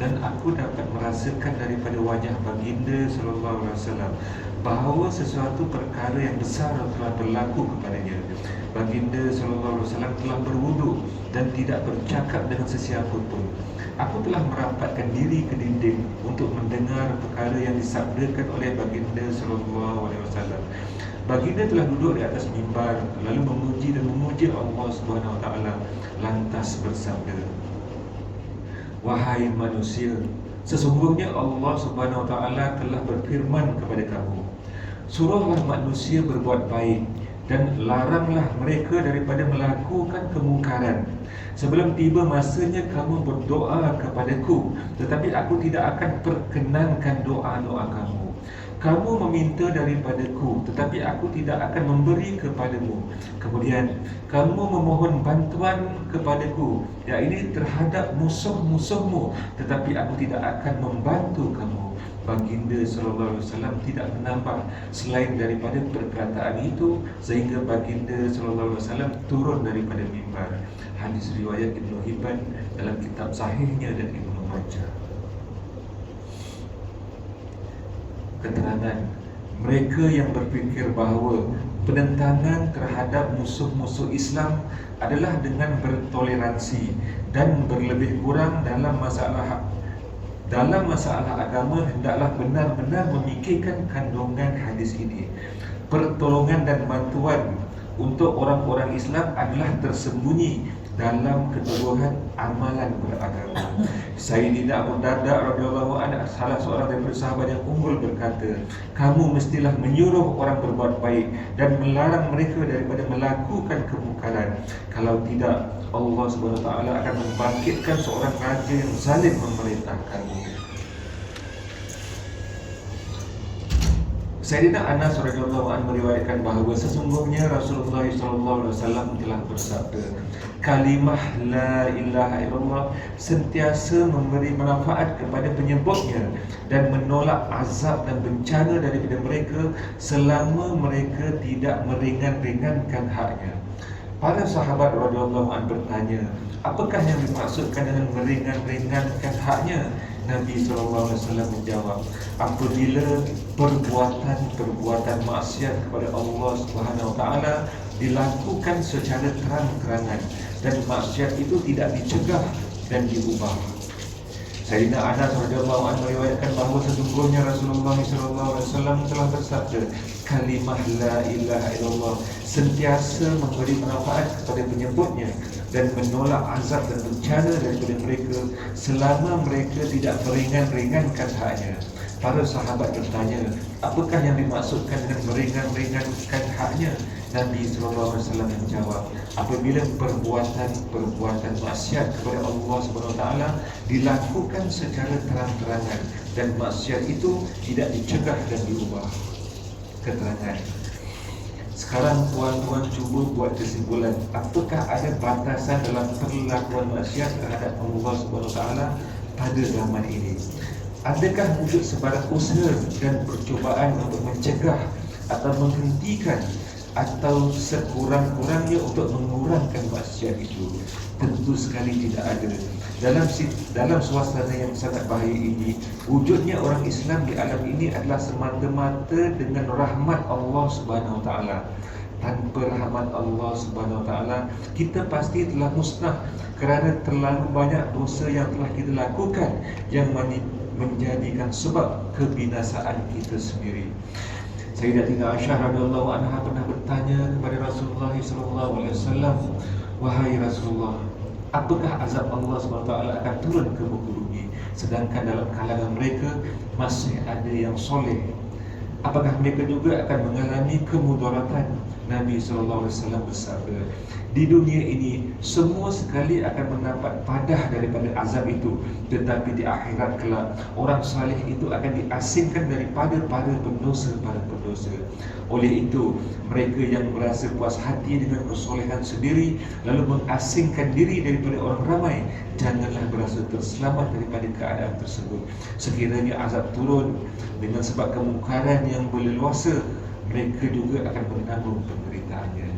dan aku dapat merasakan daripada wajah baginda sallallahu alaihi wasallam bahawa sesuatu perkara yang besar telah berlaku kepadanya. Baginda sallallahu alaihi wasallam telah berwuduk dan tidak bercakap dengan sesiapa pun. Aku telah merapatkan diri ke dinding untuk mendengar perkara yang disabdakan oleh baginda sallallahu alaihi wasallam. Baginda telah duduk di atas mimbar lalu memuji dan memuji Allah Subhanahu wa taala lantas bersabda Wahai manusia sesungguhnya Allah Subhanahu wa taala telah berfirman kepada kamu Suruhlah manusia berbuat baik dan laranglah mereka daripada melakukan kemungkaran. Sebelum tiba masanya kamu berdoa kepadaku tetapi aku tidak akan perkenankan doa-doa kamu kamu meminta daripadaku tetapi aku tidak akan memberi kepadamu. Kemudian kamu memohon bantuan kepadaku ya ini terhadap musuh-musuhmu tetapi aku tidak akan membantu kamu. Baginda sallallahu alaihi wasallam tidak menambah selain daripada perkataan itu sehingga baginda sallallahu alaihi wasallam turun daripada mimbar. Hadis riwayat Ibnu Hibban dalam kitab sahihnya dan Ibnu Majah keterangan mereka yang berfikir bahawa penentangan terhadap musuh-musuh Islam adalah dengan bertoleransi dan berlebih kurang dalam masalah dalam masalah agama hendaklah benar-benar memikirkan kandungan hadis ini. Pertolongan dan bantuan untuk orang-orang Islam adalah tersembunyi dalam keteguhan amalan beragama. Sayyidina Abu Darda radhiyallahu anhu salah seorang daripada sahabat yang unggul berkata, "Kamu mestilah menyuruh orang berbuat baik dan melarang mereka daripada melakukan kemungkaran. Kalau tidak, Allah Subhanahu taala akan membangkitkan seorang raja yang zalim memerintahkanmu." Sayyidina Anas radhiyallahu anhu meriwayatkan bahawa sesungguhnya Rasulullah sallallahu alaihi wasallam telah bersabda, kalimah la ilaha illallah sentiasa memberi manfaat kepada penyebutnya dan menolak azab dan bencana daripada mereka selama mereka tidak meringan-ringankan haknya. Para sahabat radhiyallahu anhu bertanya, apakah yang dimaksudkan dengan meringan-ringankan haknya? Nabi SAW menjawab apabila perbuatan-perbuatan maksiat kepada Allah Subhanahu Wa Taala dilakukan secara terang-terangan dan maksiat itu tidak dicegah dan diubah. Sayyidina Anas radhiyallahu anhu meriwayatkan bahawa sesungguhnya Rasulullah SAW telah bersabda kalimah la ilaha illallah sentiasa memberi manfaat kepada penyebutnya dan menolak azab dan bencana daripada mereka selama mereka tidak meringan-ringankan haknya. Para sahabat bertanya, apakah yang dimaksudkan dengan meringan-ringankan haknya? Nabi SAW menjawab, apabila perbuatan-perbuatan maksiat kepada Allah SWT dilakukan secara terang-terangan dan maksiat itu tidak dicegah dan diubah. Keterangan sekarang tuan-tuan cuba buat kesimpulan Apakah ada batasan dalam perlakuan manusia terhadap Allah SWT pada zaman ini Adakah wujud sebarang usaha dan percubaan untuk mencegah atau menghentikan atau sekurang-kurangnya untuk mengurangkan maksiat itu? Tentu sekali tidak ada. Dalam dalam suasana yang sangat bahaya ini wujudnya orang Islam di alam ini adalah semata-mata dengan rahmat Allah Subhanahu Wa Taala. Tanpa rahmat Allah Subhanahu Wa Taala kita pasti telah musnah kerana terlalu banyak dosa yang telah kita lakukan yang menjadikan sebab kebinasaan kita sendiri Sayyidatina Aisyah radhiyallahu anha pernah bertanya kepada Rasulullah sallallahu alaihi wasallam, "Wahai Rasulullah, apakah azab Allah SWT akan turun ke muka bumi sedangkan dalam kalangan mereka masih ada yang soleh? Apakah mereka juga akan mengalami kemudaratan?" Nabi wasallam bersabda, di dunia ini semua sekali akan mendapat padah daripada azab itu. Tetapi di akhirat kelak orang salih itu akan diasingkan daripada para pendosa para pendosa. Oleh itu mereka yang merasa puas hati dengan kesolehan sendiri lalu mengasingkan diri daripada orang ramai janganlah berasa terselamat daripada keadaan tersebut. Sekiranya azab turun dengan sebab kemungkaran yang berleluasa mereka juga akan menanggung penderitaannya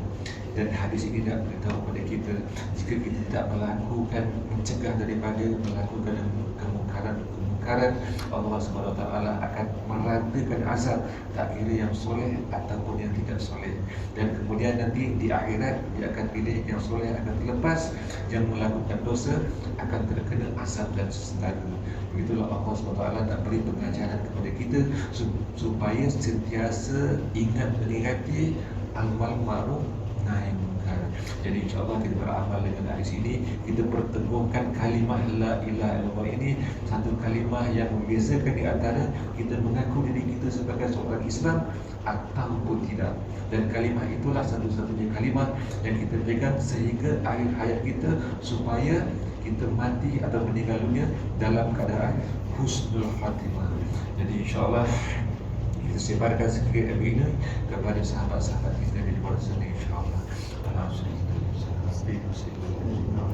dan hadis ini nak beritahu kepada kita jika kita tidak melakukan mencegah daripada melakukan kemungkaran kebakaran Allah SWT akan meratakan azab tak kira yang soleh ataupun yang tidak soleh dan kemudian nanti di akhirat dia akan pilih yang soleh akan terlepas yang melakukan dosa akan terkena azab dan sesatana begitulah Allah SWT nak beri pengajaran kepada kita supaya sentiasa ingat meningati amal ma'ruf. Jadi insya-Allah kita beramal dengan hadis ini, kita perteguhkan kalimah la ilaha illallah ini satu kalimah yang membezakan di antara kita mengaku diri kita sebagai seorang Islam ataupun tidak. Dan kalimah itulah satu-satunya kalimah yang kita pegang sehingga akhir hayat kita supaya kita mati atau meninggal dunia dalam keadaan husnul khatimah. Jadi insya-Allah kita sebarkan ini kepada sahabat-sahabat kita di luar sana insya-Allah. Alhamdulillah. Steve, Steve.